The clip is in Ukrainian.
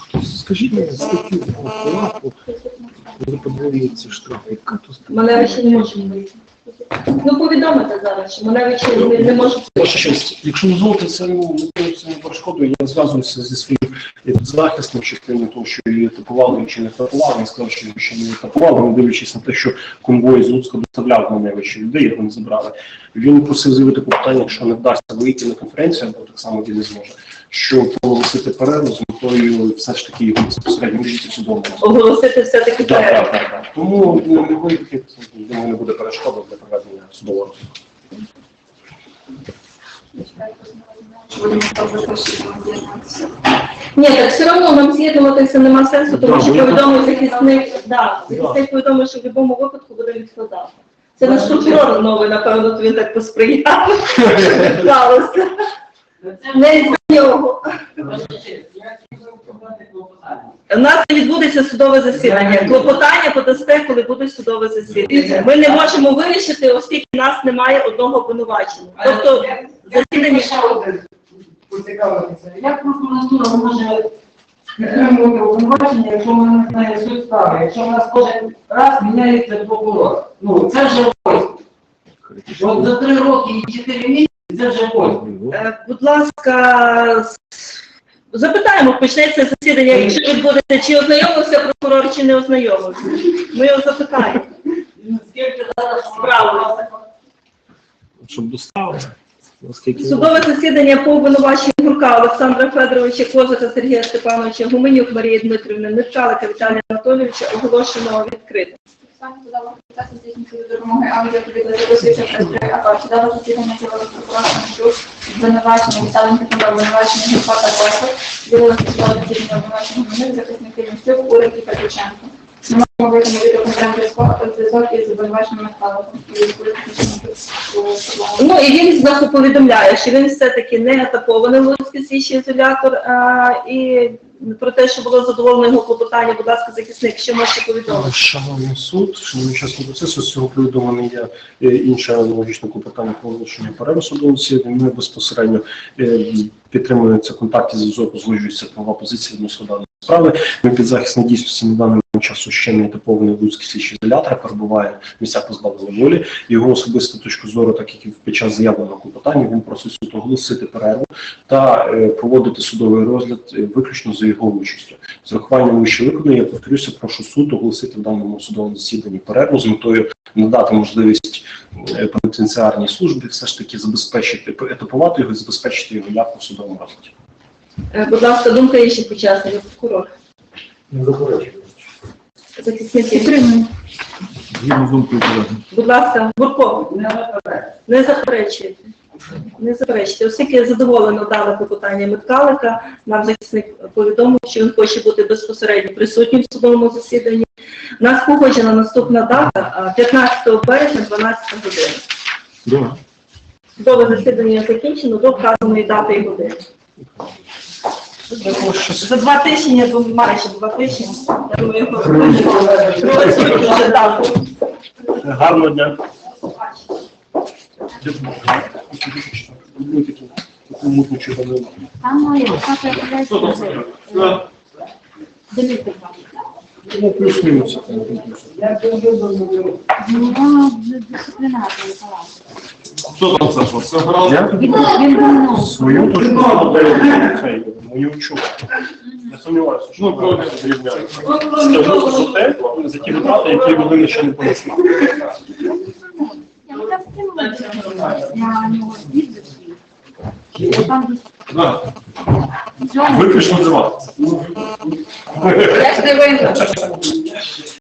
Хтось, скажіть мені статтю лапу, коли подвоюється штраф, яка то стаття? Малевич не може вийти. Ну повідомити зараз, що Малевич не, не може Ваша честь, якщо дозволите це ну, не це не я зв'язуюся зі своїм захисним частиною того, що її етапували чи не етапували. Він сказав, що ще не етапували, не дивлячись на те, що конвой з Луцька доставляв Маневичі людей, його не забрали. Він просив заявити питання, якщо не вдасться вийти на конференцію, або так само він не зможе, що проголосити перерву з метою все ж таки його безпосередньо участі в судовому. оголосити все-таки Так, перерву. так, так, так. Тому ну, не вихід, думаю, не буде перешкоди для проведення судового розгляду. Ні, так все одно нам з'єднуватися нема сенсу, тому Да, що я повідомив захисник, да, захисник повідомив, що в будь-якому випадку буде відкладати. Це наш прокурор новий, напевно, то він так посприяв. Сталося. Не з нього. У нас не відбудеться судове засідання. Клопотання подасте, коли буде судове засідання. Ми не можемо вирішити, оскільки в нас немає одного обвинувачення. Тобто засідання ще. Як прокуратура може підтримувати обвинувачення, якщо ми не знаємо суть справи, якщо в нас кожен раз міняється прокурор? Ну, це вже ось. От за три роки і чотири місяці це вже. Е, Будь ласка, запитаємо, почнеться засідання, якщо відбудеться, чи ознайомився прокурор, чи не ознайомився. Ми його запитаємо. Скільки зараз Справи. Щоб доставити, Судове засідання по обвинуваченню Гурка Олександра Федоровича Козака Сергія Степановича Гуменюк Марії Дмитрівни Михайлика Віталія Анатолійовича оголошено відкритим. Саме подала допомоги, з я тобі аудіопідвідеозаписуючи прес а дала засідання цілого прокурора Міщук, звинувачення Віталенка та обвинувачення Гірпа Косов, Косик, з'явилося засідання обвинувачення Гуменюк, захисники Міщук, Урик і Петриченко. Можемо вийти на зв'язок із обвинуваченим Михайловим і Ну і він знову повідомляє, що він все-таки не атакований Луцький слідчий ізолятор, а, і про те, що було задоволено його клопотання, будь ласка, захисник, що можете повідомити? Шановний суд, шановні учасники процесу, з цього мене є е, інше аналогічне клопотання про оголошення перерву судового засідання. Ми безпосередньо е, підтримуємо це контакти зв'язок, узгоджуються права позиції відносно справи. Ми під захист дійсності на даний часу ще не етапований Луцький слідчий ізолятор, перебуває в місцях позбавлення волі. Його особисту точку зору, так як і під час заявленого клопотання, він просить суд оголосити перерву та е, проводити судовий розгляд е, виключно за його участю. З урахуванням вище викладу, я повторюся, прошу суд оголосити в даному судовому засіданні перерву з метою надати можливість е, пенітенціарній службі все ж таки забезпечити етапувати його і забезпечити його явку в судовому розгляді. Е, Будь ласка, думка інших учасників, прокурор. Не заперечую. Захисники. Підтримую. Згідно з думкою колеги. Будь ласка, Гурко, Не заперечуйте. Не заперечуйте. Оскільки задоволено дане клопотання Миткалика, нам захисник повідомив, що він хоче бути безпосередньо присутнім в судовому засіданні. У нас погоджена наступна дата 15 березня, 12 година. Да. Судове засідання закінчено до вказаної дати і години. За два тижні, я думаю, майже два тижні. Я думаю, вже дату. Гарного дня. Там моя хата Дмитрий. Ну, плюс-мінус. Я Вона дисциплінарний палац. Що там, Саша, все гаразд? Я Він давно. свою точку мою чув. Я сумніваюся, що Ну, правильно. Скажу за те, за ті витрати, які людина ще не понесла. Я так стримувалася на нього відзивки. Там Да.